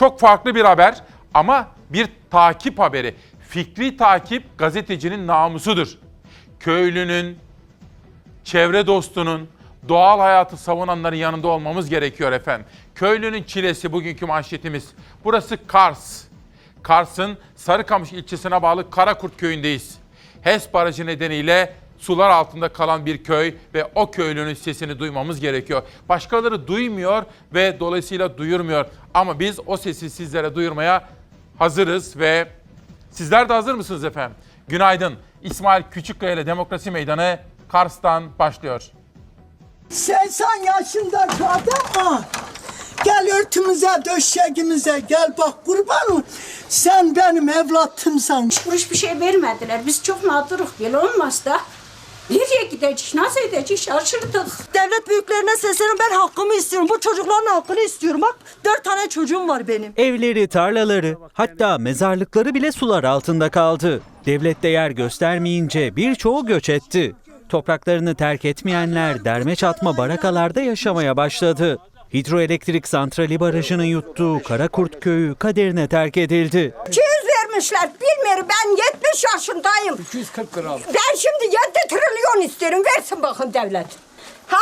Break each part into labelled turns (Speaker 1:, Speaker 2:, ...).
Speaker 1: Çok farklı bir haber ama bir takip haberi. Fikri takip gazetecinin namusudur. Köylünün, çevre dostunun, doğal hayatı savunanların yanında olmamız gerekiyor efendim. Köylünün çilesi bugünkü manşetimiz. Burası Kars. Kars'ın Sarıkamış ilçesine bağlı Karakurt köyündeyiz. HES barajı nedeniyle sular altında kalan bir köy ve o köylünün sesini duymamız gerekiyor. Başkaları duymuyor ve dolayısıyla duyurmuyor. Ama biz o sesi sizlere duyurmaya hazırız ve sizler de hazır mısınız efendim? Günaydın. İsmail Küçükkaya ile Demokrasi Meydanı Kars'tan başlıyor.
Speaker 2: 80 yaşındaki adam ah. Gel örtümüze, döşeğimize gel bak kurbanım. Sen benim evlatımsan.
Speaker 3: kuruş bir şey vermediler. Biz çok mağduruz. Böyle olmaz da. Gideceğiz? Nasıl edeceğiz? Şaşırdık.
Speaker 4: Devlet büyüklerine sesleniyorum ben hakkımı istiyorum. Bu çocukların hakkını istiyorum. Bak dört tane çocuğum var benim.
Speaker 5: Evleri, tarlaları, hatta mezarlıkları bile sular altında kaldı. Devlet de yer göstermeyince birçoğu göç etti. Topraklarını terk etmeyenler derme çatma barakalarda yaşamaya başladı. Hidroelektrik santrali barajının yuttuğu Karakurt köyü kaderine terk edildi.
Speaker 3: 200 vermişler. Bilmiyorum ben 70 yaşındayım. 240 lira. Ben şimdi 7 trilyon isterim. Versin bakın devlet. Ha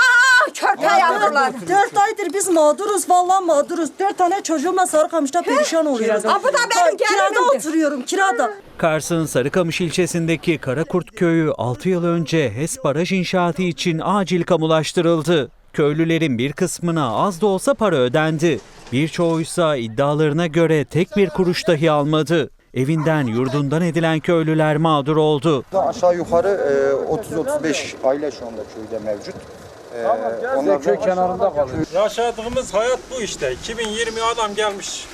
Speaker 3: körpe yavrular.
Speaker 4: Dört aydır biz mağduruz vallahi mağduruz. Dört tane çocuğumla Sarıkamış'ta perişan oluyoruz.
Speaker 3: Ha, bu da benim
Speaker 4: Kirada
Speaker 3: gelinimdir.
Speaker 4: oturuyorum kirada.
Speaker 5: Kars'ın Sarıkamış ilçesindeki Karakurt köyü 6 yıl önce HES baraj inşaatı için acil kamulaştırıldı. Köylülerin bir kısmına az da olsa para ödendi. Birçoğuysa iddialarına göre tek bir kuruş dahi almadı. Evinden yurdundan edilen köylüler mağdur oldu.
Speaker 6: Aşağı yukarı e, 30-35 aile şu anda köyde mevcut. E, onlar köy kenarında kalıyor.
Speaker 7: Yaşadığımız hayat bu işte. 2020 adam gelmiş,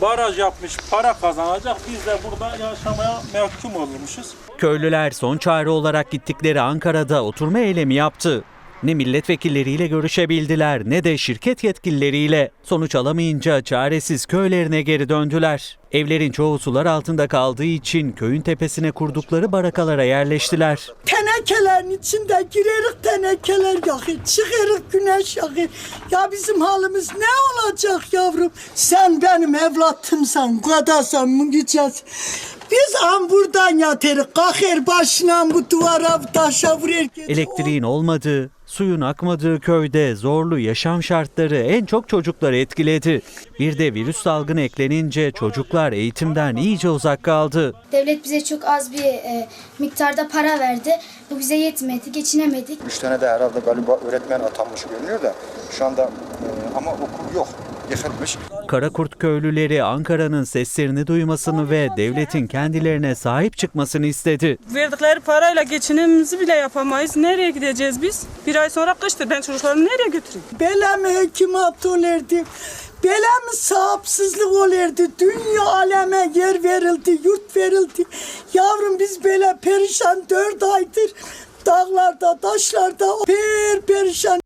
Speaker 7: baraj yapmış, para kazanacak. Biz de burada yaşamaya mahkum olmuşuz.
Speaker 5: Köylüler son çare olarak gittikleri Ankara'da oturma eylemi yaptı. Ne milletvekilleriyle görüşebildiler ne de şirket yetkilileriyle. Sonuç alamayınca çaresiz köylerine geri döndüler. Evlerin çoğu sular altında kaldığı için köyün tepesine kurdukları barakalara yerleştiler.
Speaker 2: Tenekelerin içinde girerik tenekeler yakır. Çıkarık güneş yakır. Ya bizim halimiz ne olacak yavrum? Sen benim evlatımsan, kadasan, mügücez. Biz an buradan yatırık. Kalkır başına bu duvara, taşa vurur.
Speaker 5: Elektriğin olmadığı, suyun akmadığı köyde zorlu yaşam şartları en çok çocukları etkiledi. Bir de virüs salgını eklenince çocuklar eğitimden iyice uzak kaldı.
Speaker 8: Devlet bize çok az bir e, miktarda para verdi. Bu bize yetmedi, geçinemedik.
Speaker 6: 3 tane de herhalde galiba öğretmen atanmış görünüyor da şu anda e, ama okul yok. Yıkılmış.
Speaker 5: Karakurt köylüleri Ankara'nın seslerini duymasını ve devletin kendilerine sahip çıkmasını istedi.
Speaker 9: Verdikleri parayla geçinimimizi bile yapamayız. Nereye gideceğiz biz? Bir ay sonra kıştır. Ben çocuklarımı nereye götüreyim?
Speaker 2: Bela mı hükümet mı sahipsizlik olurdu? Dünya aleme yer verildi, yurt verildi. Yavrum biz böyle perişan dört aydır dağlarda, taşlarda per perişan.